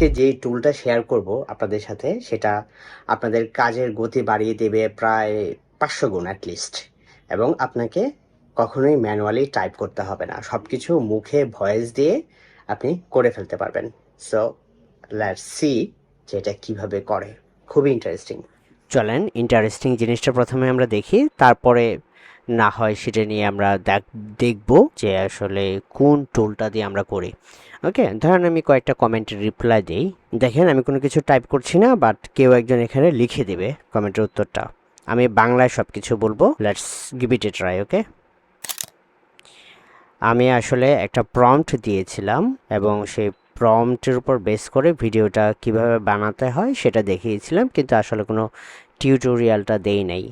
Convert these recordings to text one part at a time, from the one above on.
আজকে যেই টুলটা শেয়ার করব আপনাদের সাথে, সেটা আপনাদের কাজের গতি বাড়িয়ে দেবে প্রায় পাঁচশো গুণ অ্যাটলিস্ট এবং আপনাকে কখনোই ম্যানুয়ালি টাইপ করতে হবে না। সব কিছু মুখে ভয়েস দিয়ে আপনি করে ফেলতে পারবেন। সো লেট সি যে এটা কীভাবে করে। খুবই ইন্টারেস্টিং চলেন ইন্টারেস্টিং জিনিসটা প্রথমে আমরা দেখি, তারপরে না হয় সেটা নিয়ে আমরা দেখ, দেখব যে আসলে কোন টুলটা দিয়ে আমরা করি। ওকে ধরেন আমি কয়েকটা কমেন্টের রিপ্লাই দিই। দেখেন, আমি কোনো কিছু টাইপ করছি না বাট কেউ একজন এখানে লিখে দেবে কমেন্টের উত্তরটা। আমি বাংলায় সব কিছু বলব। Let's give it a try okay আমি আসলে একটা প্রম্পট দিয়েছিলাম এবং সেই প্রম্পটের উপর বেস করে ভিডিওটা কীভাবে বানাতে হয় সেটা দেখিয়েছিলাম, কিন্তু আসলে কোনো টিউটোরিয়ালটা দেই নাই।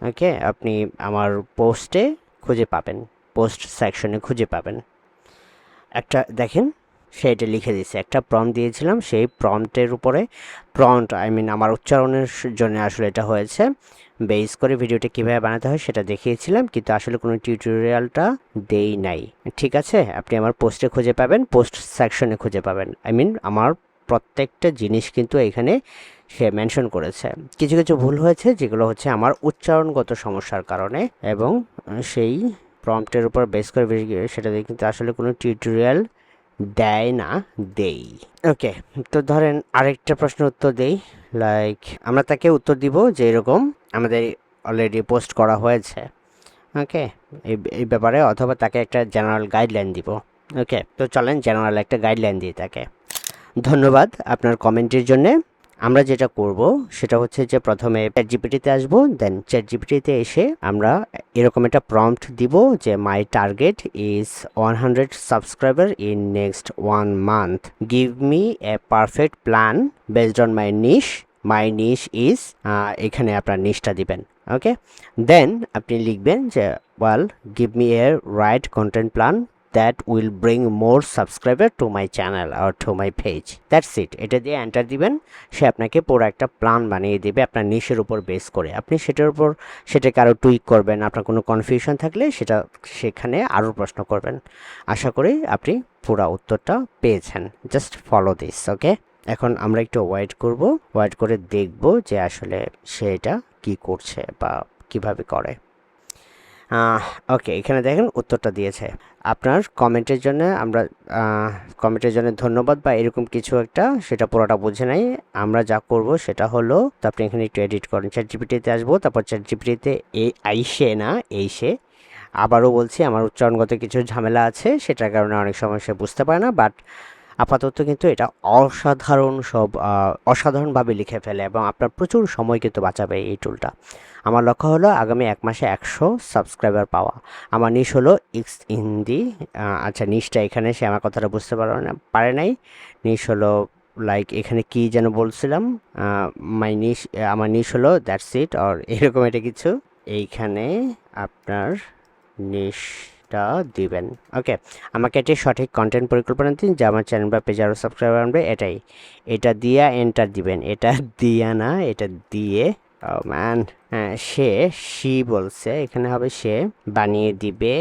ওকে আপনি আমার পোস্টে খুঁজে পাবেন পোস্ট সেকশনে খুঁজে পাবেন। একটা দেখেন, সেইটা লিখে দিয়েছে। একটা প্রম্পট দিয়েছিলাম, সেই প্রম্পটের উপরে প্রম্পট আই মিন আমার উচ্চারণের জন্য আসলে এটা হয়েছে। বেস করে ভিডিওটা কীভাবে বানাতে হয় সেটা দেখিয়েছিলাম, কিন্তু আসলে কোনো টিউটোরিয়ালটা দেই নাই। ঠিক আছে? আপনি আমার পোস্টে খুঁজে পাবেন পোস্ট সেকশনে খুঁজে পাবেন। আই মিন আমার প্রত্যেকটা জিনিস কিন্তু এখানে সে মেনশন করেছে। কিছু কিছু ভুল হয়েছে, যেগুলো হচ্ছে আমার উচ্চারণগত সমস্যার কারণে এবং সেই প্রম্পটের উপর বেস করে সেটা দিয়ে কিন্তু আসলে কোনো টিউটোরিয়াল দেয় না, দেই। ওকে তো ধরেন আরেকটা প্রশ্ন উত্তর দেই। লাইক আমরা তাকে উত্তর দিব যে এরকম আমাদের অলরেডি পোস্ট করা হয়েছে। ওকে এই ব্যাপারে অথবা তাকে একটা জেনারেল গাইডলাইন দিব। ওকে তো চলেন জেনারেল একটা গাইডলাইন দিই তাকে। ধন্যবাদ আপনার কমেন্টের জন্যে। আমরা যেটা করব সেটা হচ্ছে যে প্রথমে চ্যাট জিপিটিতে আসব দেন চ্যাট জিপিটিতে এসে আমরা এরকম একটা প্রম্পট দিব যে my target is one hundred subscriber in next one month give me a perfect plan based on my niche my niche is এখানে আপনার নিশটা দিবেন ওকে দেন আপনি লিখবেন যে well give me a right content plan that will bring more subscriber to my channel R to my page that's it এটা দিয়ে enter দিবেন। সে আপনাকে পুরো একটা প্ল্যান বানিয়ে দেবে আপনার নিশের উপর বেস করে। আপনি সেটার উপর, সেটাকে আরও টুইক করবেন, আপনার কোনো কনফিউশন থাকলে সেটা সেখানে আরও প্রশ্ন করবেন। আশা করি আপনি পুরো উত্তরটা পেয়েছেন। জাস্ট ফলো দিস ওকে এখন আমরা একটু ওয়েট করব। ওয়েট করে দেখব যে আসলে সে এটা কী করছে বা কীভাবে করে। ওকে এখানে দেখেন উত্তরটা দিয়েছে। আপনার কমেন্টের জন্য আমরা কমেন্টের জন্য ধন্যবাদ বা এরকম কিছু একটা, সেটা পুরোটা বুঝে নাই। আমরা যা করব সেটা হলো তো আপনি এখানে একটু এডিট করেন। চ্যাট জিপিটিতে আসব, তারপর চ্যাট জিপিটিতে এই আইসে না, এই সে। আবারও বলছি, আমার উচ্চারণগত কিছু ঝামেলা আছে, সেটার কারণে অনেক সময় সে বুঝতে পারে না বাট আপাতত কিন্তু এটা অসাধারণ সব অসাধারণভাবে লিখে ফেলে এবং আপনার প্রচুর সময় কিন্তু বাঁচাবে এই টুলটা আমার লক্ষ্য হলো আগামী এক মাসে একশো সাবস্ক্রাইবার পাওয়া। আমার নিশ হলো ইক্স হিন্দি আচ্ছা নিশটা এখানে, সে আমার কথাটা বুঝতে পারে না, পারে নাই। নিশ হলো লাইক এখানে কি যেন বলছিলাম মাই নিশ আমার নিশ হলো দ্যাটস ইট আর এরকম এটা কিছু। এইখানে আপনার নিশটা দিবেন। ওকে, আমাকে এটি সঠিক কন্টেন্ট পরিকল্পনা দিন যা আমার চ্যানেল বা পেজ আরও সাবস্ক্রাইবার আনবে এটাই। এটা দিয়া এন্টার দিবেন। এটা দিয়া না, এটা দিয়ে ম্যান সে, সি বলছে, এখানে হবে সে, বানিয়ে দিবে,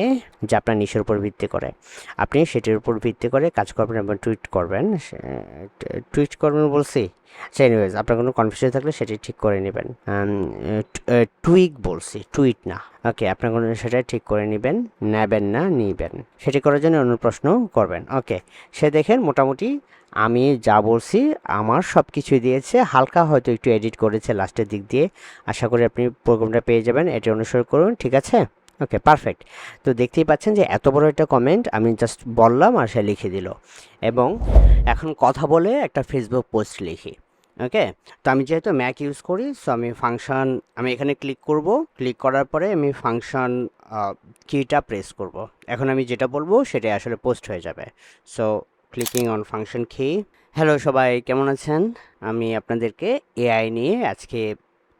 যা আপনার নিশের উপর ভিত্তি করে। আপনি সেটির উপর ভিত্তি করে কাজ করবেন এবং টুইট করবেন। টুইট করবেন বলছি? আচ্ছা এনিওয়েজ আপনার কোনো কনফিউশন থাকলে সেটি ঠিক করে নেবেন। টুইক বলছি টুইট না। ওকে আপনার কোনো সেটা ঠিক করে নেবেন নেবেন না, নিবেন। সেটি করার জন্য অন্য প্রশ্ন করবেন। ওকে সে দেখেন মোটামুটি আমি যা বলছি, আমার সব কিছুই দিয়েছে। হালকা হয়তো একটু এডিট করেছে লাস্টের দিক দিয়ে। আশা করি আপনি প্রোগ্রামটা পেয়ে যাবেন, এটি অনুসরণ করুন, ঠিক আছে? ওকে পারফেক্ট তো দেখতেই পাচ্ছেন যে এত বড় একটা কমেন্ট আমি জাস্ট বললাম আর সে লিখে দিল। এবং এখন কথা বলে একটা ফেসবুক পোস্ট লিখি। ওকে তো আমি যেহেতু ম্যাক ইউজ করি সো আমি ফাংশন আমি এখানে ক্লিক করব। ক্লিক করার পরে আমি ফাংশন কিটা প্রেস করব। এখন আমি যেটা বলব, সেটাই আসলে পোস্ট হয়ে যাবে। So clicking on function key hello সবাই, কেমন আছেন? আমি আপনাদেরকে এআই নিয়ে আজকে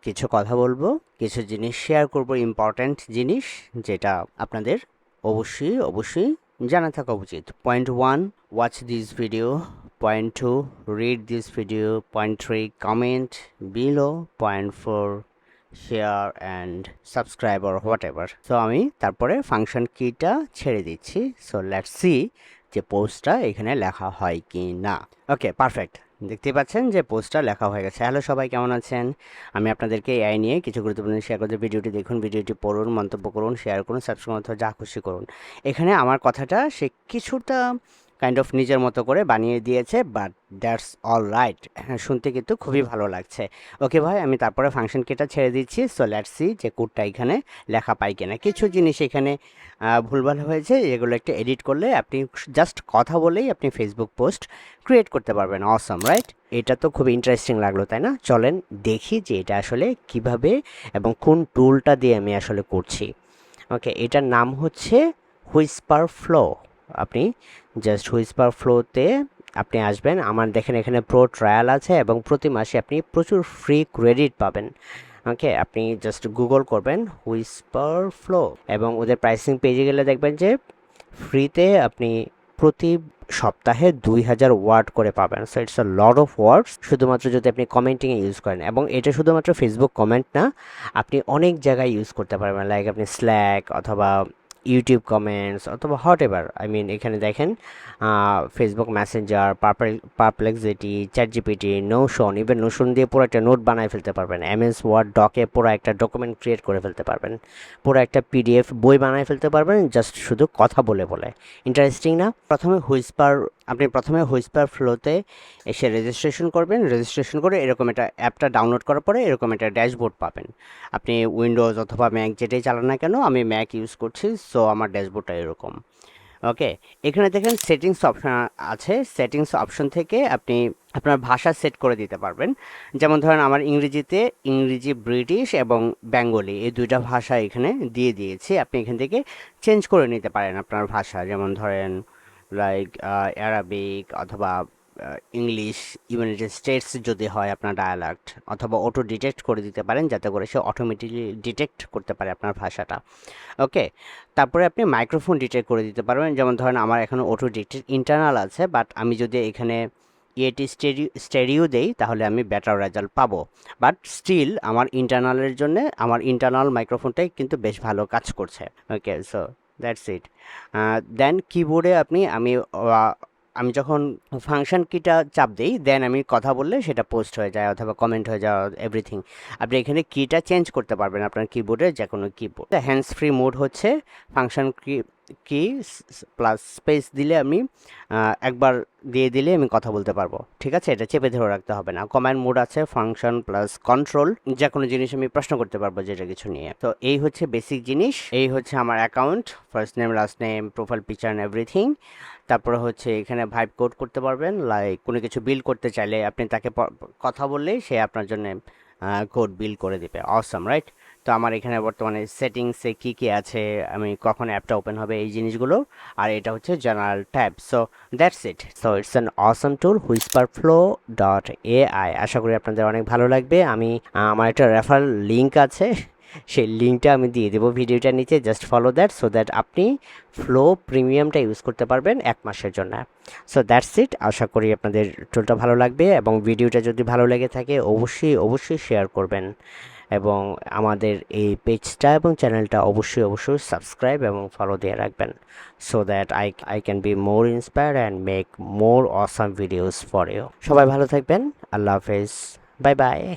কিছু কথা বলব, কিছু জিনিস শেয়ার করব ইম্পর্ট্যান্ট জিনিস, যেটা আপনাদের অবশ্যই অবশ্যই জানা থাকা উচিত। Point one watch this video point two read this video point three comment below point four share and subscribe or whatever so আমি তারপরে ফাংশন কিটা ছেড়ে দিচ্ছি। সো লেটস সি যে পোস্টটা এখানে লেখা হয় কি না। ওকে পারফেক্ট দেখতেই পাচ্ছেন যে পোস্টটা লেখা হয়ে গেছে। হ্যালো সবাই কেমন আছেন? আমি আপনাদেরকে এআই নিয়ে কিছু গুরুত্বপূর্ণ শেয়ার করতে ভিডিওটি দেখুন, ভিডিওটি পড়ুন, মন্তব্য করুন শেয়ার করুন সাবস্ক্রাইব যা খুশি করুন। এখানে আমার কথাটা সে কিছুটা কাইন্ড অফ নিজের মতো করে বানিয়ে দিয়েছে বাট দ্যাটস অল রাইট হ্যাঁ শুনতে কিন্তু খুবই ভালো লাগছে। ওকে ভাই আমি তারপরে ফাংশন কেটা ছেড়ে দিচ্ছি সো লেটস সি যে কোডটা এখানে লেখা পাই কিনা। কিছু জিনিস এখানে ভুলভাল হয়েছে এগুলো একটু এডিট করলে আপনি জাস্ট কথা বলেই আপনি ফেসবুক পোস্ট ক্রিয়েট করতে পারবেন। অসম রাইট এটা তো খুব ইন্টারেস্টিং লাগল তাই না? চলেন দেখি যে এটা আসলে কীভাবে এবং কোন টুলটা দিয়ে আমি আসলে করছি। ওকে এটার নাম হচ্ছে হুইসপার ফ্লো আপনি জাস্ট হুইসপার ফ্লোতে আপনি আসবেন। আমার দেখেন এখানে প্রো ট্রায়াল আছে এবং প্রতি মাসে আপনি প্রচুর ফ্রি ক্রেডিট পাবেন। ওকে আপনি জাস্ট গুগল করবেন হুইসপার ফ্লো এবং ওদের প্রাইসিং পেজে গেলে দেখবেন যে ফ্রিতে আপনি প্রতি সপ্তাহে দুই হাজার ওয়ার্ড করে পাবেন। So it's a lot of words শুধুমাত্র যদি আপনি কমেন্টিংয়ে ইউজ করেন এবং এটা শুধুমাত্র ফেসবুক কমেন্ট না, আপনি অনেক জায়গায় ইউজ করতে পারবেন। লাইক আপনি স্ল্যাক অথবা ইউটিউব কমেন্টস অথবা হট এভার আই মিন এখানে দেখেন Facebook Messenger purple Perplexity chat GPT Notion even Notion দিয়ে পুরো একটা নোট বানায় ফেলতে পারবেন। এমএস ওয়ার্ড ডকে পুরো একটা ডকুমেন্ট ক্রিয়েট করে ফেলতে পারবেন। পুরো একটা পিডিএফ বই বানায় ফেলতে পারবেন জাস্ট শুধু কথা বলে বলে। ইন্টারেস্টিং না? প্রথমে হুইসপার আপনি প্রথমে হুইসপার ফ্লোতে এসে রেজিস্ট্রেশন করবেন। রেজিস্ট্রেশন করে এরকম একটা অ্যাপটা ডাউনলোড করার পরে এরকম একটা ড্যাশবোর্ড পাবেন। আপনি উইন্ডোজ অথবা ম্যাক যেটাই চালান না কেন, আমি ম্যাক ইউজ করছি সো আমার ড্যাশবোর্ডটা এরকম। ওকে এখানে দেখেন সেটিংস অপশন আছে। সেটিংস অপশন থেকে আপনি আপনার ভাষা সেট করে দিতে পারবেন। যেমন ধরেন আমার ইংরেজিতে ইংরেজি, ব্রিটিশ এবং বেঙ্গলি এই দুইটা ভাষা এখানে দিয়ে দিয়েছি। আপনি এখান থেকে চেঞ্জ করে নিতে পারেন আপনার ভাষা। যেমন ধরেন লাইক অ্যারাবিক অথবা ইংলিশ ইউনাইটেড স্টেটস যদি হয় আপনার ডায়ালাক্ট অথবা অটো ডিটেক্ট করে দিতে পারেন যাতে করে সে অটোমেটিকলি ডিটেক্ট করতে পারে আপনার ভাষাটা। ওকে তারপরে আপনি মাইক্রোফোন ডিটেক্ট করে দিতে পারবেন। যেমন ধরেন আমার এখানে অটো ডিটেক্ট ইন্টারনাল আছে বাট আমি যদি এখানে ইএটি স্টেরিও স্টেরিও দেই, তাহলে আমি বেটার রেজাল্ট পাবো। বাট স্টিল আমার ইন্টারনালের জন্য, আমার ইন্টারনাল মাইক্রোফোনটাই কিন্তু বেশ ভালো কাজ করছে। ওকে সো দ্যাটস ইট দেন কিবোর্ডে আপনি, আমি আমি যখন ফাংশন কিটা চাপ দিই দেন আমি কথা বললে সেটা পোস্ট হয়ে যায় অথবা কমেন্ট হয়ে যায় এভরিথিং আপনি এখানে কিটা চেঞ্জ করতে পারবেন আপনার কিবোর্ডে যে কোনো কিবোর্ড হ্যান্ডস ফ্রি মোড হচ্ছে ফাংশন কি কি প্লাস স্পেস দিলে আমি একবার দিয়ে দিলে আমি কথা বলতে পারব। ঠিক আছে? এটা চেপে ধরে রাখতে হবে না। কমান্ড মোড আছে ফাংশন প্লাস কন্ট্রোল যে কোনো জিনিস আমি প্রশ্ন করতে পারব যেটা কিছু নিয়ে। তো এই হচ্ছে বেসিক জিনিস। এই হচ্ছে আমার account first name last name profile picture and everything তারপরে হচ্ছে এখানে ভাইব কোড করতে পারবেন। লাইক কোনো কিছু বিল করতে চাইলে আপনি তাকে কথা বললেই সে আপনার জন্য কোড বিল করে দেবে। অসম রাইট তো আমার এখানে বর্তমানে সেটিংসে কী কী আছে, আমি কখন অ্যাপটা ওপেন হবে এই জিনিসগুলো, আর এটা হচ্ছে general tab so that's it so it's an awesome tool Whisper Flow dot AI আশা করি আপনাদের অনেক ভালো লাগবে। আমি আমার একটা রেফারেল লিঙ্ক আছে, সেই লিঙ্কটা আমি দিয়ে দেবো ভিডিওটার নিচে just follow that so that আপনি ফ্লো প্রিমিয়ামটা ইউজ করতে পারবেন এক মাসের জন্য। সো দ্যাটস ইট আশা করি আপনাদের টুলটা ভালো লাগবে এবং ভিডিওটা যদি ভালো লেগে থাকে, অবশ্যই অবশ্যই শেয়ার করবেন। এবং আমাদের এই পেজটা এবং চ্যানেলটা অবশ্যই অবশ্যই সাবস্ক্রাইব এবং ফলো দিয়ে রাখবেন so that I I can be more inspire and make more awesome videos for you সবাই ভালো থাকবেন। আল্লাহ হাফেজ। Bye bye